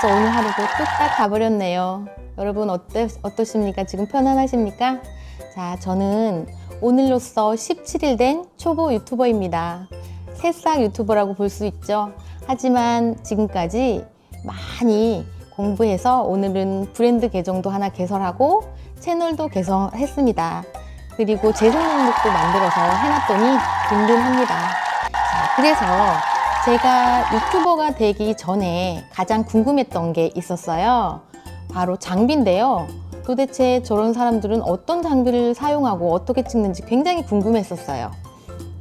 벌써 오늘 하루도 뚝딱 가버렸네요. 여러분 어때, 어떠십니까? 지금 편안하십니까? 자, 저는 오늘로써 17일 된 초보 유튜버입니다. 새싹 유튜버라고 볼 수 있죠. 하지만 지금까지 많이 공부해서 오늘은 브랜드 계정도 하나 개설하고 채널도 개설했습니다. 그리고 재생 목록도 만들어서 해놨더니 든든합니다. 자, 그래서 제가 유튜버가 되기 전에 가장 궁금했던 게 있었어요. 바로 장비인데요. 도대체 저런 사람들은 어떤 장비를 사용하고 어떻게 찍는지 굉장히 궁금했었어요.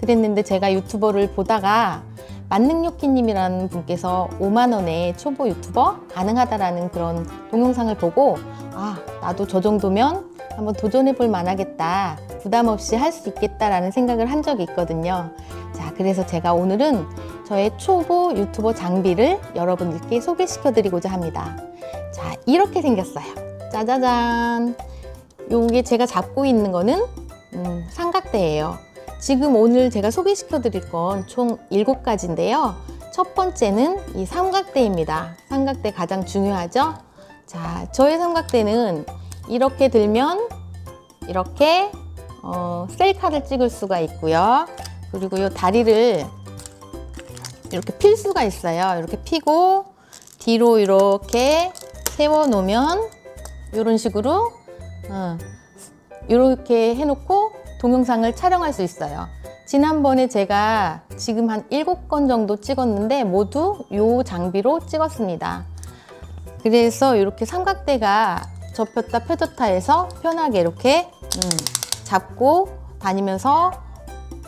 그랬는데 제가 유튜버를 보다가 만능요키님이라는 분께서 5만원에 초보 유튜버 가능하다라는 그런 동영상을 보고 아, 나도 저 정도면 한번 도전해 볼 만하겠다. 부담 없이 할 수 있겠다라는 생각을 한 적이 있거든요. 자, 그래서 제가 오늘은 저의 초보 유튜버 장비를 여러분들께 소개시켜 드리고자 합니다. 자, 이렇게 생겼어요. 짜자잔. 요게 제가 잡고 있는 거는 음, 삼각대예요. 지금 오늘 제가 소개시켜 드릴 건 총 7가지인데요. 첫 번째는 이 삼각대입니다. 삼각대 가장 중요하죠? 자, 저의 삼각대는 이렇게 들면 이렇게 어, 셀카를 찍을 수가 있고요. 그리고 이 다리를 이렇게 필 수가 있어요. 이렇게 피고 뒤로 이렇게 세워 놓으면 이런 식으로 어, 이렇게 해놓고 동영상을 촬영할 수 있어요. 지난번에 제가 지금 한 7건 정도 찍었는데 모두 이 장비로 찍었습니다. 그래서 이렇게 삼각대가 접혔다 펴졌다 해서 편하게 이렇게 음, 잡고 다니면서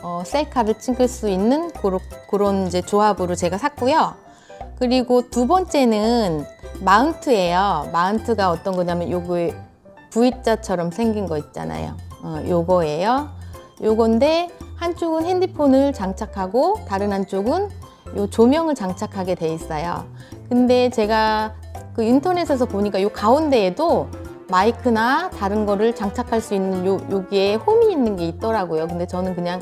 어, 셀카를 찍을 수 있는 그런, 그런 이제 조합으로 제가 샀고요. 그리고 두 번째는 마운트예요. 마운트가 어떤 거냐면 요거 V자처럼 생긴 거 있잖아요. 어, 요거예요. 요건데 한쪽은 핸드폰을 장착하고 다른 한쪽은 요 조명을 장착하게 돼 있어요. 근데 제가 그 인터넷에서 보니까 요 가운데에도 마이크나 다른 거를 장착할 수 있는 요, 여기에 홈이 있는 게 있더라고요. 근데 저는 그냥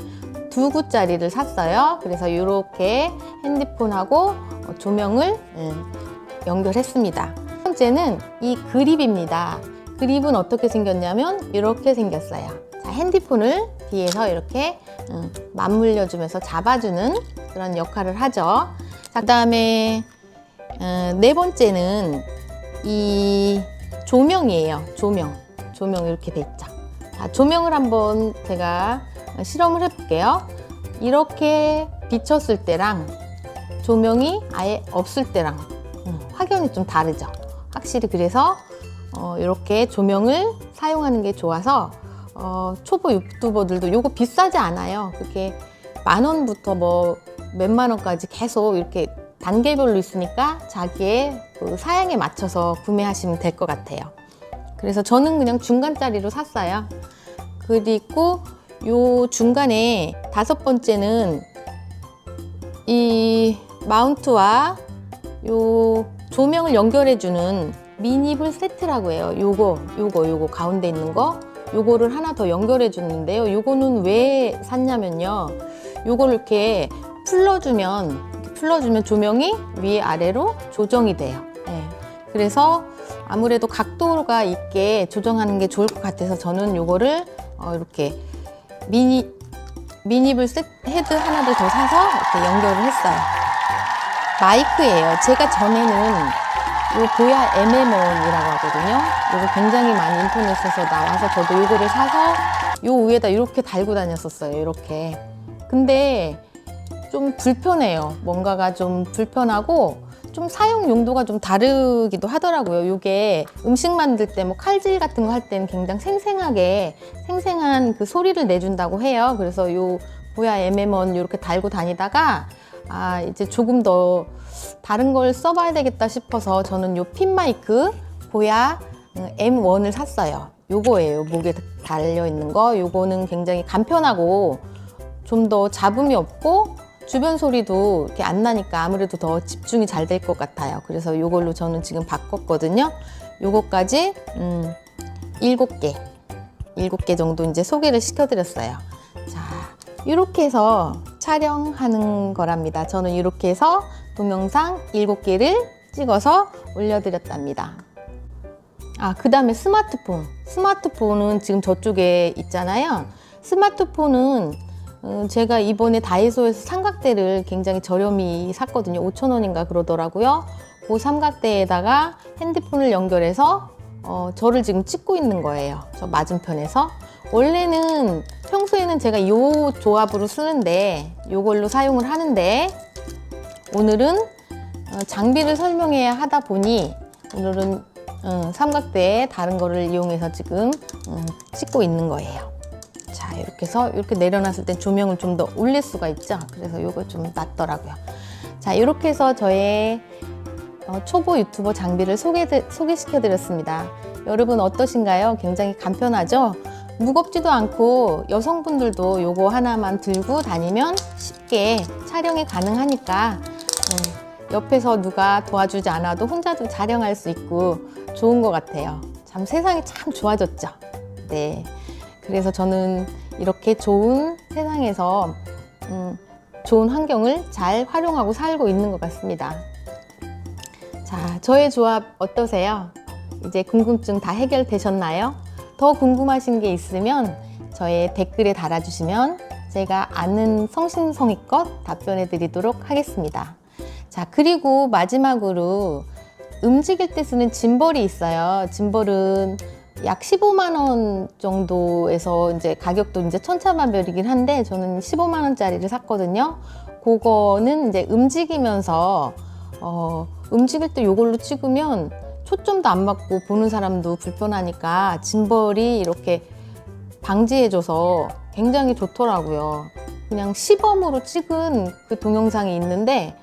두 구짜리를 샀어요. 그래서 이렇게 핸드폰하고 어, 조명을 음, 연결했습니다. 첫 번째는 이 그립입니다. 그립은 어떻게 생겼냐면 이렇게 생겼어요. 자, 핸드폰을 뒤에서 이렇게 음, 맞물려 주면서 잡아주는 그런 역할을 하죠. 자, 그다음에 어, 네 번째는 이 조명이에요. 조명. 조명 이렇게 돼 있죠. 자, 조명을 한번 제가 실험을 해볼게요. 이렇게 비쳤을 때랑 조명이 아예 없을 때랑 음, 확연히 좀 다르죠. 확실히 그래서 어, 이렇게 조명을 사용하는 게 좋아서 어, 초보 유튜버들도 이거 비싸지 않아요. 그렇게 만 원부터 뭐 몇만 원까지 계속 이렇게 단계별로 있으니까 자기의 그 사양에 맞춰서 구매하시면 될 것 같아요. 그래서 저는 그냥 중간짜리로 샀어요. 그리고 요 중간에 다섯 번째는 이 마운트와 요 조명을 연결해 주는 미니불 세트라고 해요. 요거, 요거, 요거 가운데 있는 거. 요거를 하나 더 연결해 주는데요. 요거는 왜 샀냐면요. 요거를 이렇게 풀러주면, 풀러주면 조명이 위 아래로 조정이 돼요. 예. 그래서 아무래도 각도가 있게 조정하는 게 좋을 것 같아서 저는 요거를 어, 이렇게 미니, 미니불 세 헤드 하나를 더 사서 이렇게 연결을 했어요. 마이크예요. 제가 전에는 요 보야 MM원이라고 하거든요. 이거 굉장히 많이 인터넷에서 나와서 저도 이거를 사서 요 위에다 이렇게 달고 다녔었어요. 이렇게. 근데 좀 불편해요. 뭔가가 좀 불편하고 좀 사용 용도가 좀 다르기도 하더라고요. 이게 음식 만들 때 뭐 칼질 같은 거 할 때는 굉장히 생생하게 생생한 그 소리를 내준다고 해요. 그래서 요 보야 MM원 이렇게 달고 다니다가 아 이제 조금 더 다른 걸 써봐야 되겠다 싶어서 저는 요 핀 마이크 보야 음, M1을 샀어요. 요거예요. 목에 달려 있는 거. 요거는 굉장히 간편하고 좀 더 잡음이 없고 주변 소리도 이렇게 안 나니까 아무래도 더 집중이 잘 될 것 같아요. 그래서 요걸로 저는 지금 바꿨거든요. 요거까지 음, 7개, 7개 정도 이제 소개를 시켜드렸어요. 자, 이렇게 해서 촬영하는 거랍니다. 저는 이렇게 해서 동영상 7개를 찍어서 올려드렸답니다. 아, 그 다음에 스마트폰. 스마트폰은 지금 저쪽에 있잖아요. 스마트폰은 어, 제가 이번에 다이소에서 삼각대를 굉장히 저렴히 샀거든요. 5,000원인가 그러더라고요. 그 삼각대에다가 핸드폰을 연결해서 어, 저를 지금 찍고 있는 거예요. 저 맞은편에서. 원래는 평소에는 제가 이 조합으로 쓰는데 이걸로 사용을 하는데 오늘은 어, 장비를 설명해야 하다 보니 오늘은 어, 삼각대에 다른 거를 이용해서 지금 음, 찍고 있는 거예요. 자 이렇게 해서 이렇게 내려놨을 때 조명을 좀 더 올릴 수가 있죠. 그래서 이거 좀 낫더라고요. 자 이렇게 해서 저의 어, 초보 유튜버 장비를 소개, 소개시켜 드렸습니다. 여러분 어떠신가요? 굉장히 간편하죠? 무겁지도 않고 여성분들도 요거 하나만 들고 다니면 쉽게 촬영이 가능하니까 음, 옆에서 누가 도와주지 않아도 혼자도 촬영할 수 있고 좋은 것 같아요. 참 세상이 참 좋아졌죠. 네. 그래서 저는 이렇게 좋은 세상에서 음, 좋은 환경을 잘 활용하고 살고 있는 것 같습니다. 자, 저의 조합 어떠세요? 이제 궁금증 다 해결되셨나요? 더 궁금하신 게 있으면 저의 댓글에 달아주시면 제가 아는 성심성의껏 답변해 드리도록 하겠습니다. 자, 그리고 마지막으로 움직일 때 쓰는 짐벌이 있어요. 짐벌은 약 15만 원 정도에서 이제 가격도 이제 천차만별이긴 한데 저는 15만 원짜리를 샀거든요. 그거는 이제 움직이면서 어, 움직일 때 이걸로 찍으면 초점도 안 맞고 보는 사람도 불편하니까 짐벌이 이렇게 방지해줘서 굉장히 좋더라고요. 그냥 시범으로 찍은 그 동영상이 있는데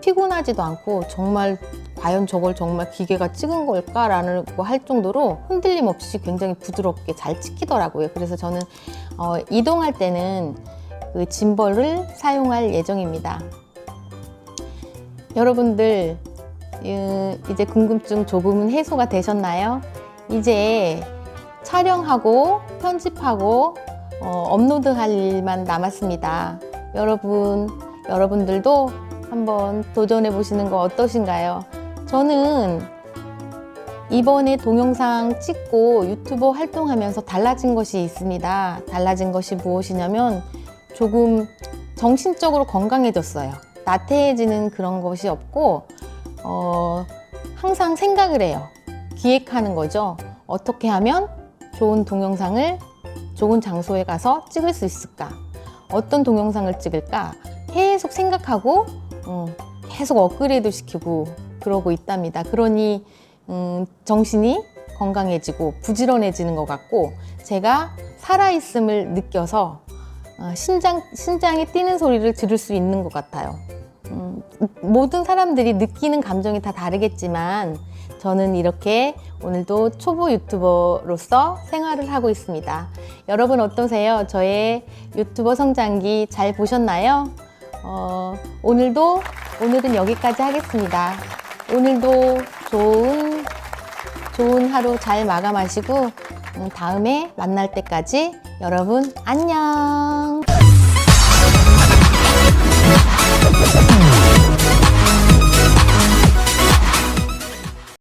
피곤하지도 않고 정말 과연 저걸 정말 기계가 찍은 걸까라는 거 할 정도로 흔들림 없이 굉장히 부드럽게 잘 찍히더라고요. 그래서 저는 어, 이동할 때는 그 짐벌을 사용할 예정입니다. 여러분들 음, 이제 궁금증 조금은 해소가 되셨나요? 이제 촬영하고 편집하고 어, 업로드할 일만 남았습니다. 여러분, 여러분들도 한번 도전해 보시는 거 어떠신가요? 저는 이번에 동영상 찍고 유튜버 활동하면서 달라진 것이 있습니다. 달라진 것이 무엇이냐면 조금 정신적으로 건강해졌어요. 나태해지는 그런 것이 없고, 어, 항상 생각을 해요. 기획하는 거죠. 어떻게 하면 좋은 동영상을 좋은 장소에 가서 찍을 수 있을까? 어떤 동영상을 찍을까? 계속 생각하고, 어, 계속 업그레이드 시키고 그러고 있답니다. 그러니, 음, 정신이 건강해지고 부지런해지는 것 같고, 제가 살아있음을 느껴서 어, 심장, 심장이 뛰는 소리를 들을 수 있는 것 같아요. 음, 모든 사람들이 느끼는 감정이 다 다르겠지만 저는 이렇게 오늘도 초보 유튜버로서 생활을 하고 있습니다. 여러분 어떠세요? 저의 유튜버 성장기 잘 보셨나요? 어, 오늘도 오늘은 여기까지 하겠습니다. 오늘도 좋은 좋은 하루 잘 마감하시고 음, 다음에 만날 때까지 여러분 안녕.